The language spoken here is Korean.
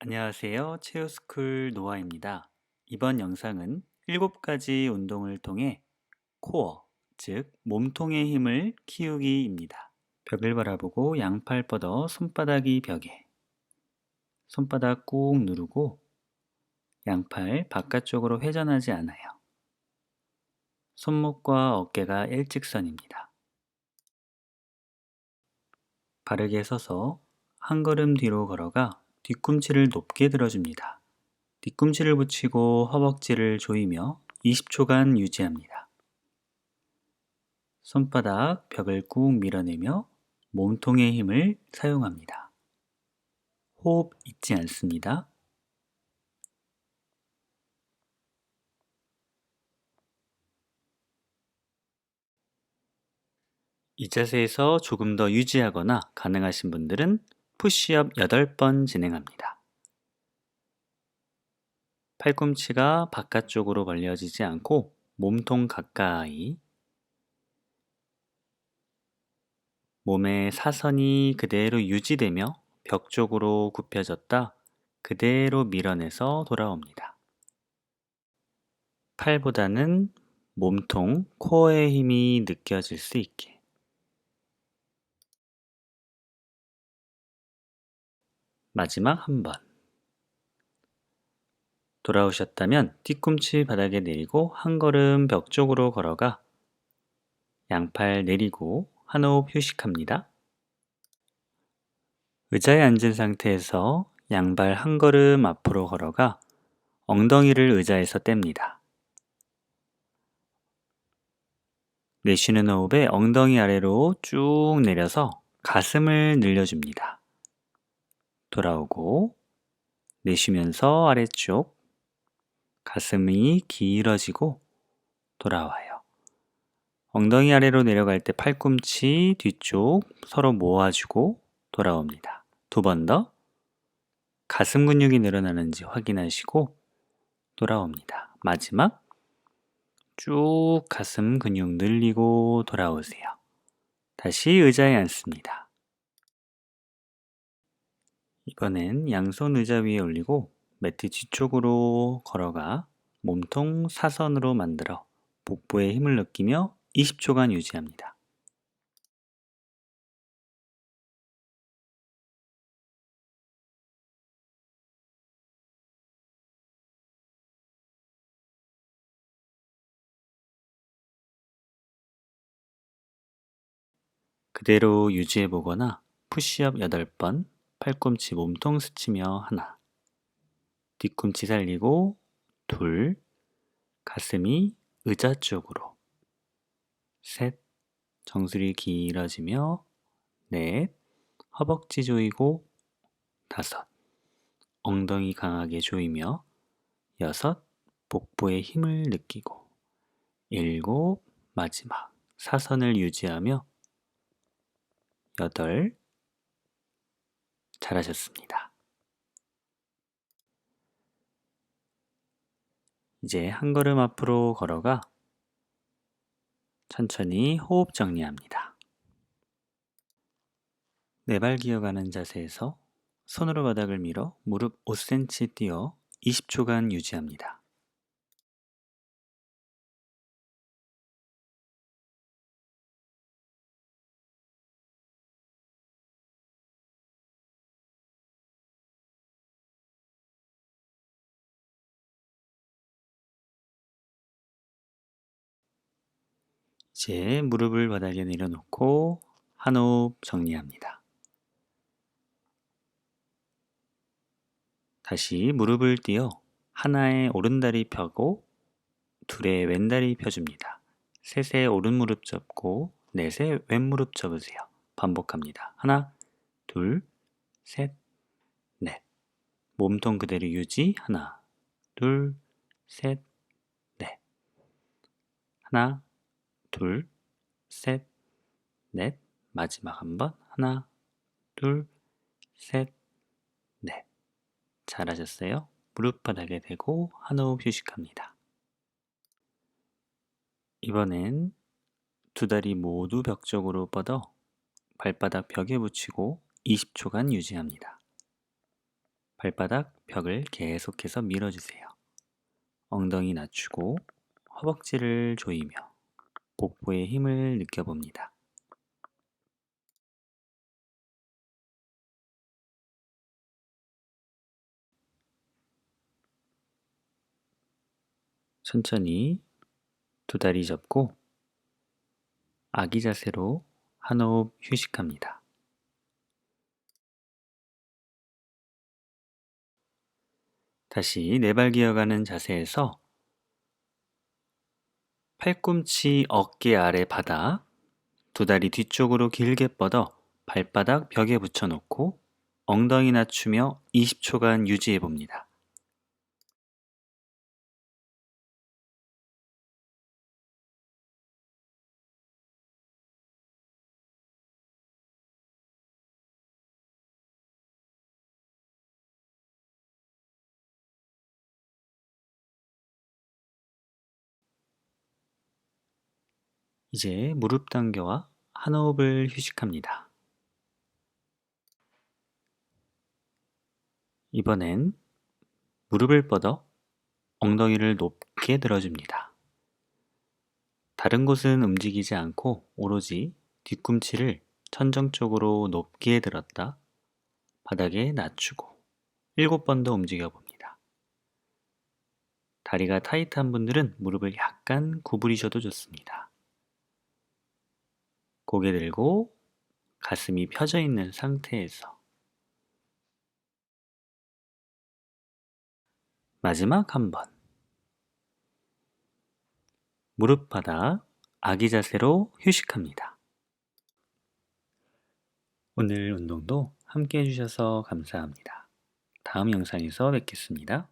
안녕하세요. 체육스쿨 노아입니다. 이번 영상은 7가지 운동을 통해 코어, 즉 몸통의 힘을 키우기입니다. 벽을 바라보고 양팔 뻗어 손바닥이 벽에 손바닥 꾹 누르고 양팔 바깥쪽으로 회전하지 않아요. 손목과 어깨가 일직선입니다. 바르게 서서 한 걸음 뒤로 걸어가 뒤꿈치를 높게 들어줍니다. 뒤꿈치를 붙이고 허벅지를 조이며 20초간 유지합니다. 손바닥 벽을 꾹 밀어내며 몸통의 힘을 사용합니다. 호흡 잊지 않습니다. 이 자세에서 조금 더 유지하거나 가능하신 분들은 푸시업 8번 진행합니다. 팔꿈치가 바깥쪽으로 벌려지지 않고 몸통 가까이 몸의 사선이 그대로 유지되며 벽 쪽으로 굽혀졌다 그대로 밀어내서 돌아옵니다. 팔보다는 몸통, 코어의 힘이 느껴질 수 있게 마지막 한 번. 돌아오셨다면 뒤꿈치 바닥에 내리고 한 걸음 벽 쪽으로 걸어가 양팔 내리고 한 호흡 휴식합니다. 의자에 앉은 상태에서 양발 한 걸음 앞으로 걸어가 엉덩이를 의자에서 뗍니다. 내쉬는 호흡에 엉덩이 아래로 쭉 내려서 가슴을 늘려줍니다. 돌아오고 내쉬면서 아래쪽 가슴이 길어지고 돌아와요. 엉덩이 아래로 내려갈 때 팔꿈치 뒤쪽 서로 모아주고 돌아옵니다. 두 번 더 가슴 근육이 늘어나는지 확인하시고 돌아옵니다. 마지막 쭉 가슴 근육 늘리고 돌아오세요. 다시 의자에 앉습니다. 이번엔 양손 의자 위에 올리고 매트 뒤쪽으로 걸어가 몸통 사선으로 만들어 복부에 힘을 느끼며 20초간 유지합니다. 그대로 유지해 보거나 푸시업 8번 팔꿈치 몸통 스치며 하나. 뒤꿈치 살리고 둘. 가슴이 의자 쪽으로. 셋. 정수리 길어지며 넷. 허벅지 조이고 다섯. 엉덩이 강하게 조이며 여섯. 복부의 힘을 느끼고 일곱. 마지막 사선을 유지하며 여덟 잘하셨습니다. 이제 한 걸음 앞으로 걸어가 천천히 호흡 정리합니다. 네 발 기어가는 자세에서 손으로 바닥을 밀어 무릎 5cm 띄어 20초간 유지합니다. 이제 무릎을 바닥에 내려놓고 한 호흡 정리합니다. 다시 무릎을 띄어 하나의 오른다리 펴고 둘의 왼다리 펴줍니다. 셋의 오른 무릎 접고 넷의 왼 무릎 접으세요. 반복합니다. 하나, 둘, 셋, 넷. 몸통 그대로 유지. 하나, 둘, 셋, 넷. 하나, 둘, 셋, 넷. 마지막 한 번. 하나, 둘, 셋, 넷. 잘하셨어요. 무릎 바닥에 대고 한 호흡 휴식합니다. 이번엔 두 다리 모두 벽 쪽으로 뻗어 발바닥 벽에 붙이고 20초간 유지합니다. 발바닥 벽을 계속해서 밀어주세요. 엉덩이 낮추고 허벅지를 조이며 복부의 힘을 느껴봅니다. 천천히 두 다리 접고 아기 자세로 한 호흡 휴식합니다. 다시 네발 기어가는 자세에서 팔꿈치 어깨 아래 바닥, 두 다리 뒤쪽으로 길게 뻗어 발바닥 벽에 붙여놓고 엉덩이 낮추며 20초간 유지해 봅니다. 이제 무릎 당겨와 한 호흡을 휴식합니다. 이번엔 무릎을 뻗어 엉덩이를 높게 들어줍니다. 다른 곳은 움직이지 않고 오로지 뒤꿈치를 천정 쪽으로 높게 들었다 바닥에 낮추고 일곱 번더 움직여 봅니다. 다리가 타이트한 분들은 무릎을 약간 구부리셔도 좋습니다. 고개 들고 가슴이 펴져 있는 상태에서 마지막 한 번. 무릎 바닥 아기 자세로 휴식합니다. 오늘 운동도 함께 해주셔서 감사합니다. 다음 영상에서 뵙겠습니다.